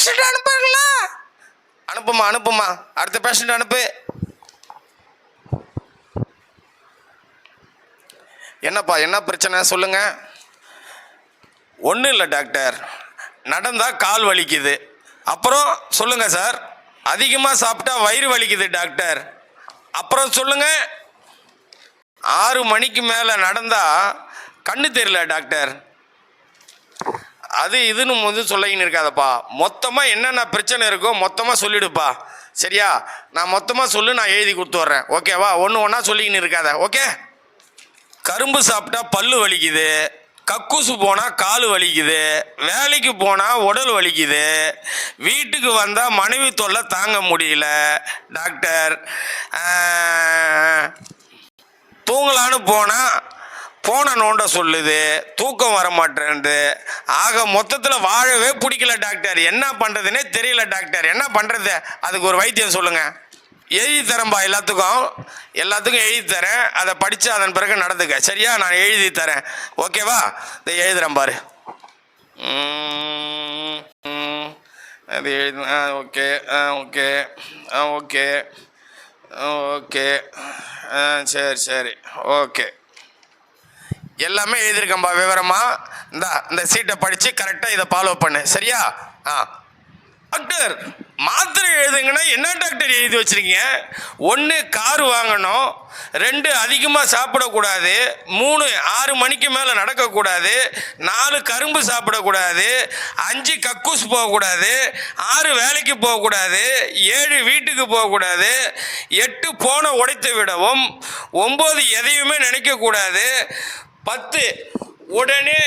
Patient அனுப்புங்களா அனுப்புமா அனுப்புமா. அடுத்த patient அனுப்பு. என்னப்பா என்ன பிரச்சனை? சொல்லுங்க. ஒன்றும் இல்லை டாக்டர். நடந்தால் கால் வலிக்குது. அப்புறம் சொல்லுங்க சார். அதிகமாக சாப்பிட்டா வயிறு வலிக்குது டாக்டர். அப்புறம் சொல்லுங்க. ஆறு மணிக்கு மேலே நடந்தால் கண்ணு தெரியல டாக்டர். அது இதுன்னு வந்து சொல்லிக்கின்னு இருக்காதப்பா. மொத்தமாக என்னென்ன பிரச்சனை இருக்கோ மொத்தமாக சொல்லிடுப்பா. சரியா? நான் மொத்தமாக சொல்லு நான் எழுதி கொடுத்து வர்றேன். ஓகேவா ஒன்று ஒன்றா சொல்லிக்கின்னு இருக்காத. ஓகே கரும்பு சாப்பிட்டா பல்லு வலிக்குது. கக்கூசு போனால் கால் வலிக்குது. வேலைக்கு போனால் உடல் வலிக்குது. வீட்டுக்கு வந்தால் மனைவி தொல்லை தாங்க முடியல. டாக்டர் தூங்கலான்னு போனால் போன நோண்ட சொல்லுது தூக்கம் வர மாட்டேன்து ஆக மொத்தத்தில் வாழவே பிடிக்கல டாக்டர். என்ன பண்ணுறதுனே தெரியல டாக்டர். என்ன பண்ணுறது அதுக்கு ஒரு வைத்தியம் சொல்லுங்கள் எழுதி தரேன்பா எல்லாத்துக்கும். எல்லாத்துக்கும் எழுதி தரேன். அதை படித்து அதன் பிறகு நடந்துக்க. சரியா? நான் எழுதி தரேன். ஓகேவா? இதை எழுதுறேன் பாரு. அது எழுது ஆ ஓகே ஆ ஓகே ஆ ஓகே ஆ ஓகே ஆ சரி சரி. ஓகே. எல்லாமே எழுதியிருக்கேன்பா விவரமா? இந்த இந்த சீட்டை படித்து கரெக்டாக இதை ஃபாலோ பண்ணு. சரியா? ஆ. டாக்டர் மாத்திரை எழுதுங்கன்னா என்ன டாக்டர் எழுதி வச்சிருக்கீங்க? ஒன்று கார் வாங்கணும் ரெண்டு அதிகமாக சாப்பிடக்கூடாது மூணு ஆறு மணிக்கு மேலே நடக்கக்கூடாது நாலு கரும்பு சாப்பிடக்கூடாது அஞ்சு கக்கூஸ் போகக்கூடாது ஆறு வேலைக்கு போகக்கூடாது ஏழு வீட்டுக்கு போகக்கூடாது எட்டு போன உடைத்து விடவும் ஒம்பது எதையுமே நினைக்கக்கூடாது பத்து. உடனே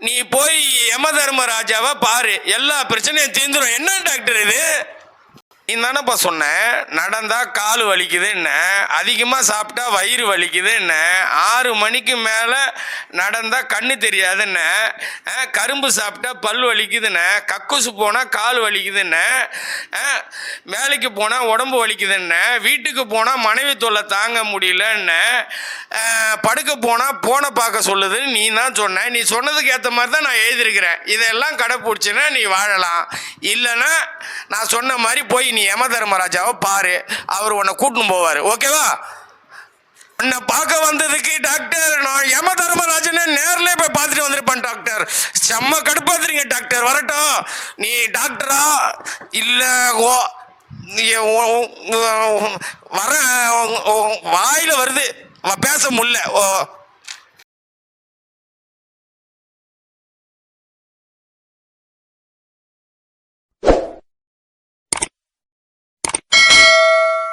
நீ போய் யம தர்மராஜாவை பாரு. எல்லா பிரச்சனையும் தீர்ந்துடும் என்ன டாக்டர் இது? இந்தானப்பா சொன்னேன் நடந்தா கால் வலிக்குதுன்னு அதிகமாக சாப்பிட்டா வயிறு வலிக்குதுன்னு ஆறு மணிக்கு மேலே நடந்தா கண்ணு தெரியாதுன்னு கரும்பு சாப்பிட்டா பல் வலிக்குதுன்னு கக்கூசு போனால் கால் வலிக்குதுன்னு அஹ், வேலைக்கு போனால் உடம்பு வலிக்குதுன்னு வீட்டுக்கு போனால் மனைவி தொல்லை தாங்க முடியலன்னு நான் படுக்க போனால் போனை பார்க்க சொல்லுதுன்னு நீ தான் சொன்ன. நீ சொன்னதுக்கு ஏற்ற மாதிரி தான் நான் எழுதியிருக்கிறேன். இதெல்லாம் கடைப்பிடிச்சின்னா நீ வாழலாம். இல்லைன்னா நான் சொன்ன மாதிரி போய் நீ யம தர்மராஜாவை பாரு. அவர் உன்னை கூட்டின்னு போவார். ஓகேவா உன்னை பார்க்க வந்ததுக்கு டாக்டர் நான் யம தர்மராஜனை நேரில் போய் பார்த்துட்டு வந்திருப்பேன் டாக்டர் செம்ம கடுப்பாத்துறீங்க டாக்டர் வரட்டும். நீ டாக்டரா இல்லை ஓ நீ வர வாயில் வருது. பேச முடியல. ஓ